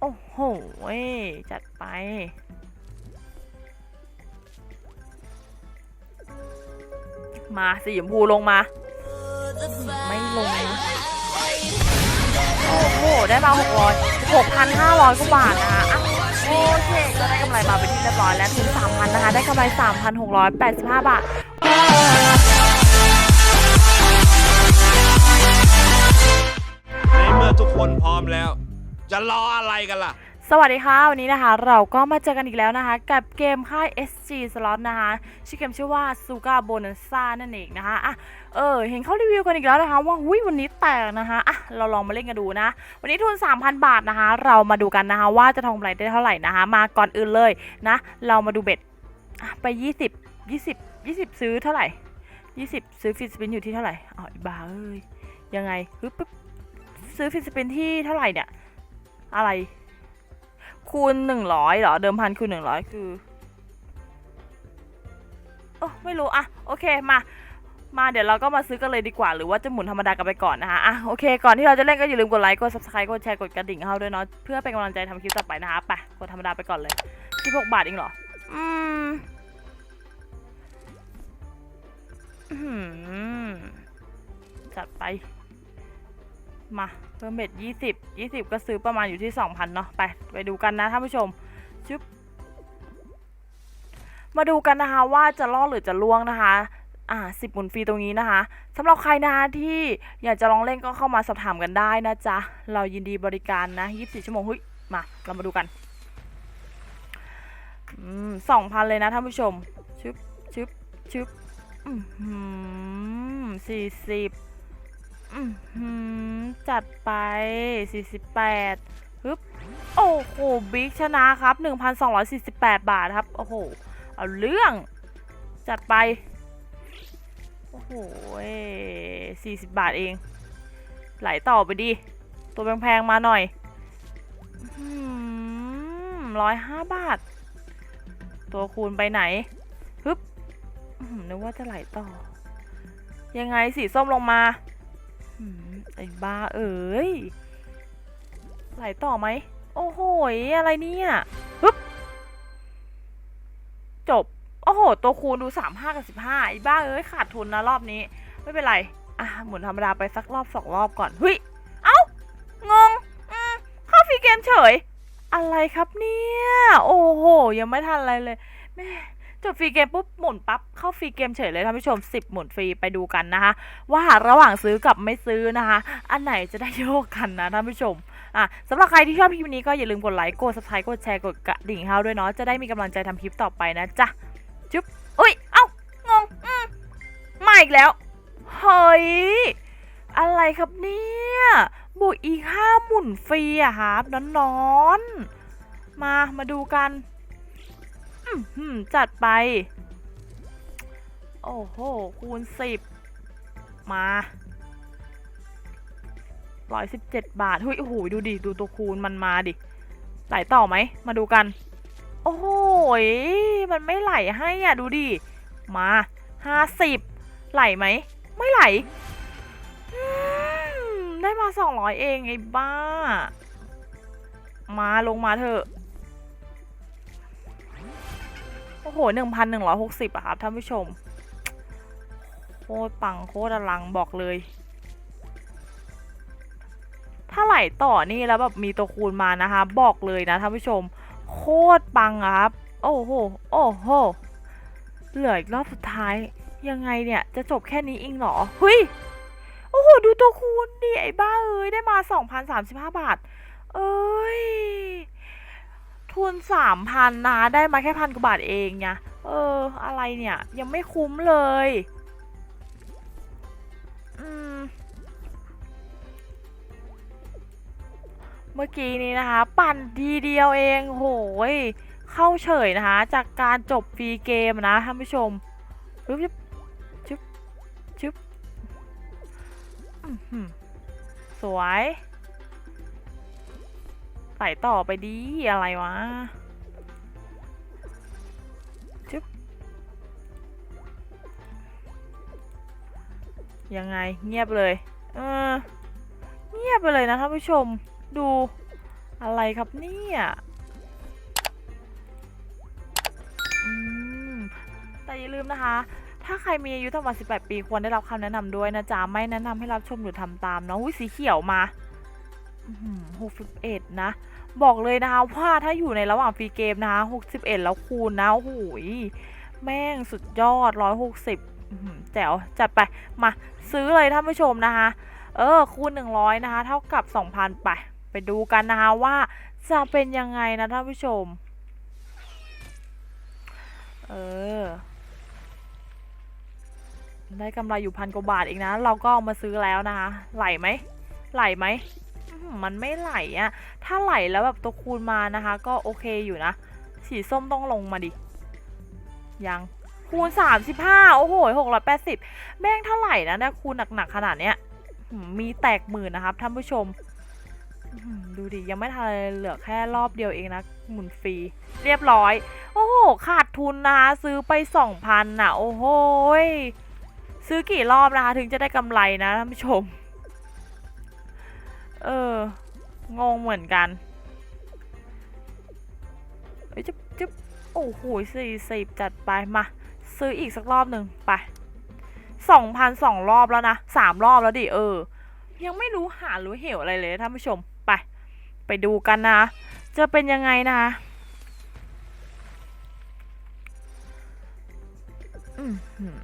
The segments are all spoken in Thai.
โอ้โห จัดไป มาสีชมพูลงมา ไม่ลงนะ โอ้โห ได้มาหกร้อยหกพันห้าร้อยกว่าบาทนะคะอะโอเคก็ได้กำไรมาเป็นที่เรียบร้อยแล้วถึงสามพันนะคะ ได้กำไรสามพันหกร้อยแปดสิบห้าบาทในเมื่อทุกคนพร้อมแล้ว จะรออะไรกันล่ะ สวัสดีค่ะวันนี้นะคะ เราก็มาเจอกันอีกแล้วนะคะ กับเกมค่าย SG Slot นะคะชื่อเกมชื่อว่า Suga Bonanza นั่นเองนะคะอะเออเห็นเขารีวิวกันอีกแล้วนะคะ ว่าหุยวันนี้แตกนะคะอะเราลองมาเล่นกันดูนะ วันนี้ทุน 3,000 บาทนะคะ เรามาดูกันนะคะว่าจะทองกำไรได้เท่าไหร่นะคะ มาก่อนอื่นเลยนะ เรามาดูเบ็ดอะไป 20 20 20 ซื้อเท่าไหร่ 20 ซื้อฟิสปินอยู่ที่เท่าไหร่อ๋อบ้าเอ้ยยังไงปึ๊บปึ๊บซื้อฟิสปินที่เท่าไหร่เนี่ย อะไร คูณหนึ่งร้อยเหรอ เดิมพันคูณหนึ่งร้อยคือโอ้ไม่รู้อะโอเคมามาเดี๋ยวเราก็มาซื้อกันเลยดีกว่าหรือว่าจะหมุนธรรมดากันไปก่อนนะคะอะโอเค ก่อนที่เราจะเล่นก็อย่าลืมกดไลค์กด subscribe กดแชร์กดกระดิ่งให้เราด้วยเนาะเพื่อเป็นกำลังใจทำคลิปต่อไปนะคะไปกดธรรมดาไปก่อนเลย16บาทเองเหรออืมจัดไป มา เพิ่มเบ็ดยี่สิบยี่สิบก็ซื้อประมาณอยู่ที่สองพันเนาะไปไปดูกันนะท่านผู้ชมชึบมาดูกันนะคะว่าจะรอหรือจะล่วงนะคะอ่าสิบหมุนฟรีตรงนี้นะคะสำหรับใครนะคะที่อยากจะลองเล่นก็เข้ามาสอบถามกันได้นะจ๊ะ เรายินดีบริการนะยี่สิบสี่ชั่วโมงเฮ้ยมาเรามาดูกันอืมสองพันเลยนะท่านผู้ชมชึบชึบชึบอืมสี่สิบ จัดไป 48ฮึบโอ้โห บิ๊กชนะครับ 1,248 บาทครับ โอ้โห เอาเรื่อง จัดไป โอ้โห40 บาทเอง ไหลต่อไปดิ ตัวแพงๆ มาหน่อยร้อยห้าบาท ตัวคูณไปไหนฮึบนึกว่าจะไหลต่อ ยังไงสีส้มลงมา ไอ้บ้าเอ๋ยไหลต่อไหม โอ้โหอะไรเนี่ยฮึบจบ โอ้โห ตัวคูณดูสามห้ากับสิบห้าไอ้บ้าเอ้ย ขาดทุนนะรอบนี้ ไม่เป็นไร อะ หมุนธรรมดาไปสักรอบสองรอบก่อนเฮ้ย เอ้างงเข้าฟรีเกมเฉย อะไรครับเนี่ย โอ้โห ยังไม่ทันอะไรเลยแม่ จบฟรีเกมปุ๊บหมุนปั๊บเข้าฟรีเกมเฉยเลยท่านผู้ชม 10 หมุนฟรีไปดูกันนะคะ ว่าระหว่างซื้อกับไม่ซื้อนะคะ อันไหนจะได้โยกกันนะท่านผู้ชมอะสำหรับใครที่ชอบคลิปนี้ก็อย่าลืมกดไลค์กด subscribe กดแชร์กดกระดิ่งให้เราด้วยเนาะจะได้มีกำลังใจทำคลิปต่อไปนะจ๊ะจุ๊บอุ้ยเอ้างงอืมมาอีกแล้วเฮ้ยอะไรครับเนี่ยบวกอีกห้าหมุนฟรีอะครับนอนๆมามาดูกัน อือหือจัดไป โอ้โห คูณสิบมาร้อยสิบเจ็ดบาทเฮ้ยโอ้โหดูดิ ดูตัวคูณมันมาดิ ไหลต่อไหม มาดูกัน โอ้โหยมันไม่ไหลให้อะ ดูดิ มาห้าสิบไหลไหม ไม่ไหล ได้มาสองร้อยเองไอ้บ้า มาลงมาเถอะ โอ้โหหนึ่งพันหนึ่งร้อยหกสิบอะครับท่านผู้ชม โคตรปังโคตรอลังบอกเลย ถ้าไหลต่อนี่แล้วแบบมีตัวคูณมานะคะ บอกเลยนะท่านผู้ชม โคตรปังอะครับ โอ้โห โอ้โห เหลืออีกรอบสุดท้าย ยังไงเนี่ย จะจบแค่นี้เองเหรอเฮ้ยโอ้โห ดูตัวคูณดิไอ้บ้าเอ้ยได้มา 2,035 บาท เอ้ย ทุน3,000นนะได้มาแค่พันกว่าบาทเองไงเออ อะไรเนี่ย ยังไม่คุ้มเลย อืม เมื่อกี้นี้นะคะ ปั่นทีเดียวเองโหย เข้าเฉยนะคะ จากการจบฟรีเกมนะท่านผู้ชมชึบชึบชึบอื้อหือสวย ไหลต่อไปดีอะไรวะชึบยังไงเงียบเลย เออ เงียบไปเลยนะท่านผู้ชมดูอะไรครับเนี่ยอืมแต่อย่าลืมนะคะ ถ้าใครมีอายุต่ำกว่า 18 ปีควรได้รับคำแนะนำด้วยนะจ๊ะ ไม่แนะนำให้รับชมหรือทำตามเนาะอุ้ยสีเขียวมา หกสิบเอ็ดนะ บอกเลยนะคะว่าถ้าอยู่ในระหว่างฟรีเกมนะคะ61แล้วคูณนะโอ้โหยแม่งสุดยอด160แจ๋วจัดไป มาซื้อเลยท่านผู้ชมนะคะ เออ คูณ100นะคะ เท่ากับ2,000ไป ไปดูกันนะคะว่าจะเป็นยังไงนะท่านผู้ชม เออได้กำไรอยู่พันกว่าบาทเองนะ เราก็เอามาซื้อแล้วนะคะ ไหลไหม ไหลไหม มันไม่ไหลอะถ้าไหลแล้วแบบตัวคูณมานะคะ ก็โอเคอยู่นะ สีส้มต้องลงมาดิ ยัง คูณ 35 โอ้โห680 แม่งเท่าไหร่นะเนี่ยคูณหนักๆขนาดเนี้ยมีแตกหมื่นนะครับท่านผู้ชมดูดิ ยังไม่ทันอะไรเหลือแค่รอบเดียวเองนะ หมุนฟรี เรียบร้อย โอ้โห ขาดทุนนะคะซื้อไปสองพันน่ะ โอ้โหซื้อกี่รอบนะคะ ถึงจะได้กำไรนะท่านผู้ชม เออ งงเหมือนกันเอ้ยจะจะโอ้โหสี่สิบจัดไป มา ซื้ออีกสักรอบหนึ่งไปสองพันสองรอบแล้วนะสามรอบแล้วดิ เออ ยังไม่รู้หารู้เหวอะไรเลยท่านผู้ชม ไป ไปดูกันนะ จะเป็นยังไงนะอืมหืม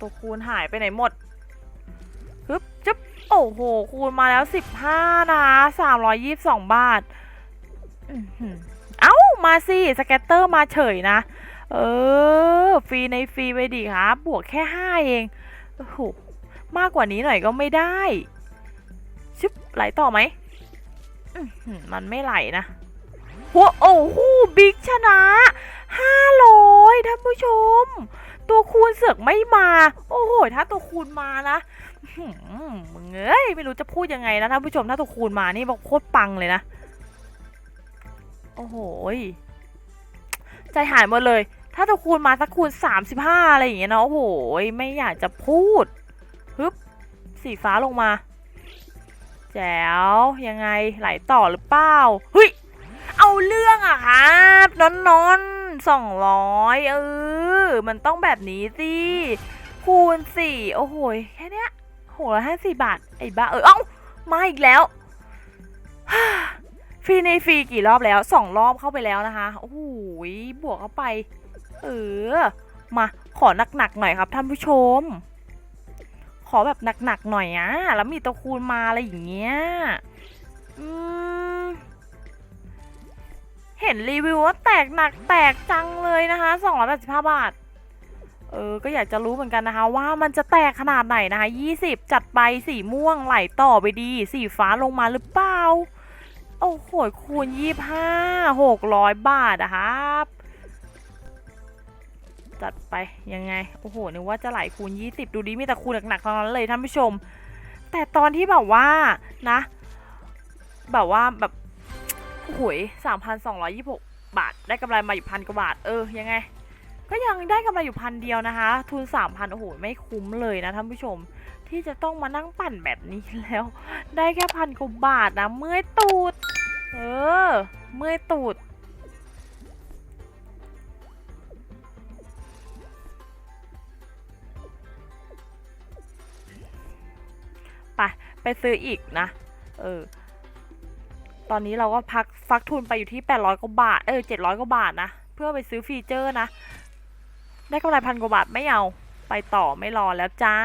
ตัวคูณหายไปไหนหมด โอ้โห คูณมาแล้วสิบห้านะสามร้อยยี่สิบสองบาทอือหือเอ้า มาสิ สแกตเตอร์มาเฉยนะ เออ ฟรีในฟรีไปดิครับบวกแค่ห้าเอง โอ้โห มากกว่านี้หน่อยก็ไม่ได้ชึบไหลต่อไหม มันไม่ไหลนะหัวโอ้โห บิ๊กชนะห้าร้อยท่านผู้ชม ตัวคูณเสือกไม่มา โอ้โห ถ้าตัวคูณมานะ มึงเอ้ยไม่รู้จะพูดยังไงนะท่านผู้ชมถ้าตัวคูณมานี่บอกโคตรปังเลยนะ โอ้โหใจหายหมดเลย ถ้าตัวคูณมาสักคูณ35อะไรอย่างเงี้ยเนาะโอ้โหไม่อยากจะพูดฮึบสีฟ้าลงมา แจ๋วยังไงไหลต่อหรือเปล่าเฮ้ยเอาเรื่องอะครับนอนนอนสองร้อยเออ มันต้องแบบนี้สิคูณสี่โอ้โหแค่เนี้ย โหละห้าสี่บาท ไอ้บ้า เออเอ้ามาอีกแล้ว ฟรีในฟรีกี่รอบแล้วสองรอบเข้าไปแล้วนะคะ โอ้โหยบวกเข้าไป เออ มาขอหนักๆหน่อยครับท่านผู้ชม ขอแบบหนักๆหน่อยอะแล้วมีตัวคูณมาอะไรอย่างเงี้ยอืมเห็นรีวิวว่าแตกหนักแตกจังเลยนะคะ 285 บาท เออ ก็อยากจะรู้เหมือนกันนะคะว่ามันจะแตกขนาดไหนนะคะ 20 จัดไปสีม่วงไหลต่อไปดี สีฟ้าลงมาหรือเปล่า โอ้โหคูณยี่ห้าหกร้อยบาทอะครับ จัดไปยังไง โอ้โห นึกว่าจะไหลคูณยี่สิบดูดิมีแต่คูณหนักๆทั้งนั้นเลยท่านผู้ชม แต่ตอนที่แบบว่านะ แบบว่าแบบโอ้โหสามพันสองร้อยยี่หกบาท ได้กำไรมาอยู่พันกว่าบาท เออ ยังไง ก็ยังได้กำไรอยู่พันเดียวนะคะ ทุนสามพันโอ้โห ไม่คุ้มเลยนะท่านผู้ชม ที่จะต้องมานั่งปั่นแบบนี้แล้ว ได้แค่พันกว่าบาทนะ เมื่อยตูด เออ เมื่อยตูดไปไปซื้ออีกนะ เออ ตอนนี้เราก็พักฟักทุนไปอยู่ที่ 800 กว่าบาท เออ 700 กว่าบาทนะ เพื่อไปซื้อฟีเจอร์นะ ได้กำไรพันกว่าบาทไม่เอา ไปต่อไม่รอแล้วจ้า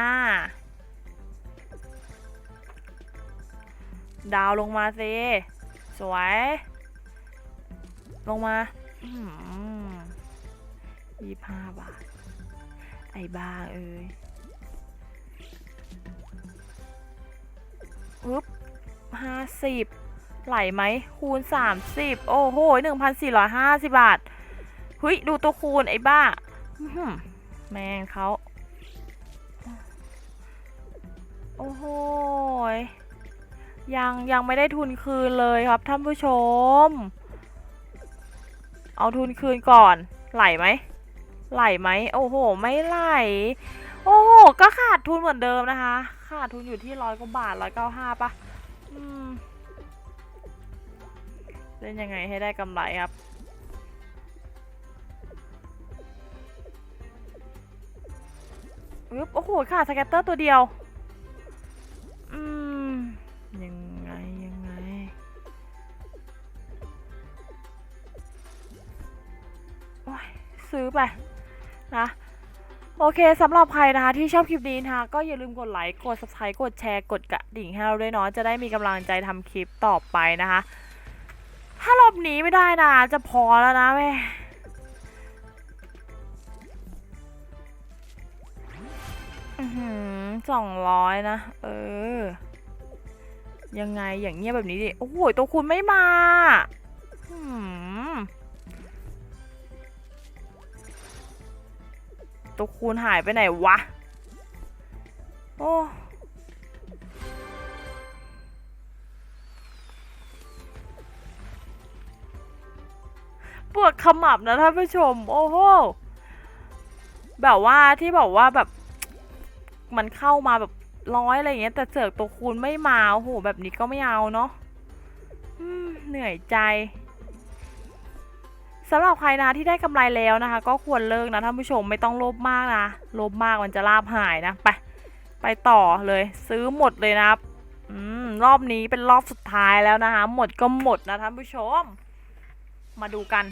ดาวลงมาสิสวย ลงมายี่ห้าบาท ไอ้บ้าเอ้ยปึ๊บห้าสิบไหลไหม คูณสามสิบโอ้โหหนึ่งพันสี่ร้อยห้าสิบบาทเฮ้ย ดูตัวคูณไอ้บ้า แมงเขา โอ้โหยังยังไม่ได้ทุนคืนเลยครับท่านผู้ชม เอาทุนคืนก่อน ไหลไหม ไหลไหม โอ้โห ไม่ไหล โอ้โห ก็ขาดทุนเหมือนเดิมนะคะ ขาดทุนอยู่ที่ร้อยกว่าบาทร้อยเก้าห้าปะเล่นยังไงให้ได้กำไรครับึ๊บ โอ้โห ค่ะ สแกตเตอร์ตัวเดียว อืม ยังไง ยังไง โอ้ย ซื้อไป นะโอเคสำหรับใครนะคะที่ชอบคลิปนี้นะคะก็อย่าลืมกดไลค์กด subscribe กดแชร์กดกระดิ่งให้เราด้วยเนาะจะได้มีกำลังใจทำคลิปต่อไปนะคะ ถ้ารอบนี้ไม่ได้นะจะพอแล้วนะแม่ สองร้อยนะ เออ ยังไงอย่างเงี้ยแบบนี้ดิ โอ้โห ตัวคุณไม่มาอืมตัวคูณหายไปไหนวะ โอ้ปวดขมับนะท่านผู้ชม โอ้โห แบบว่าที่บอกว่าแบบ มันเข้ามาแบบร้อยอะไรอย่างเงี้ย แต่เสือกตัวคูณไม่มาโอ้โหแบบนี้ก็ไม่เอาเนาะเหนื่อยใจสำหรับใครนะที่ได้กำไรแล้วนะคะ ก็ควรเลิกนะท่านผู้ชมไม่ต้องโลภมากนะโลภมากมันจะลาบหายนะไปไปต่อเลย ซื้อหมดเลยนะอืมรอบนี้เป็นรอบสุดท้ายแล้วนะคะ หมดก็หมดนะท่านผู้ชม มาดูกัน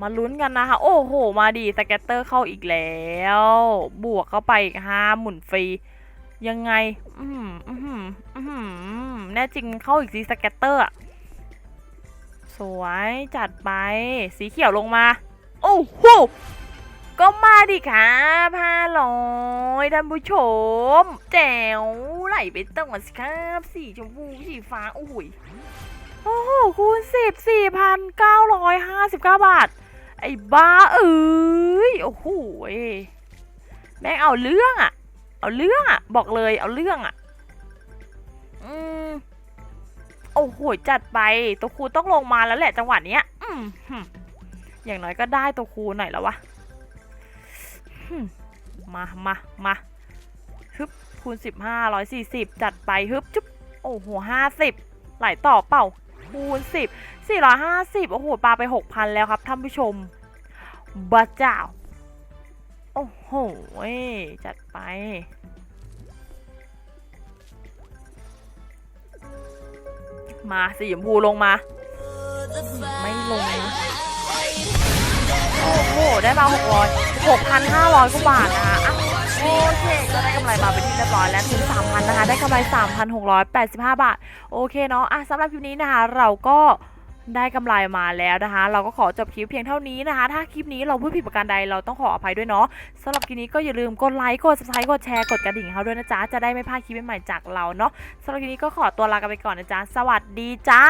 มาลุ้นกันนะคะ โอ้โห มาดีสแกตเตอร์เข้าอีกแล้ว บวกเข้าไปอีกห้าหมุนฟรี ยังไง อืมอืมอืมแน่จริงเข้าอีกสีสแกตเตอร์สวยจัดไป สีเขียวลงมา โอ้โหก็มาดิครับห้าร้อยท่านผู้ชม แจ๋วไหลไปตั้งวันสิครับสีชมพูสีฟ้าโอ้โหยโอ้โหคูณสิบสี่พันเก้าร้อยห้าสิบเก้าบาท ไอ้บ้าเอ้ยโอ้โหแม่งเอาเรื่องอะเอาเรื่องอะบอกเลยเอาเรื่องอะอืมโอ้โหจัดไปตัวครูต้องลงมาแล้วแหละจังหวะเนี้ยอืมอย่างน้อยก็ได้ตัวครูหน่อยแล้ววะมามามาฮึบคูณสิบห้าร้อยสี่สิบจัดไปฮึบจุ๊บโอ้โหห้าสิบไหลต่อเปล่า คูณสิบสี่ร้อยห้าสิบโอ้โหปลาไปหกพันแล้วครับท่านผู้ชมบ้าเจ้า โอ้โห จัดไป มาสีชมพูลงมา ไม่ลงนะ โอ้โห ได้มาหกร้อยหกพันห้าร้อยกว่าบาทนะคะอะ โอเค ก็ได้กำไรมาเป็นที่เรียบร้อยแล้วถึง3,000นะคะ ได้กำไร 3,685 บาท โอเคเนาะอะสำหรับคลิปนี้นะคะ เราก็ได้กำไรมาแล้วนะคะ เราก็ขอจบคลิปเพียงเท่านี้นะคะ ถ้าคลิปนี้เราพูดผิดประการใดเราต้องขออภัยด้วยเนาะสำหรับคลิปนี้ก็อย่าลืมกดไลค์กดซับสไครต์กดแชร์กดกระดิ่งเขาด้วยนะจ๊ะจะได้ไม่พลาดคลิปใหม่ๆจากเราเนาะสำหรับคลิปนี้ก็ขอตัวลากันไปก่อนนะจ๊ะสวัสดีจ้า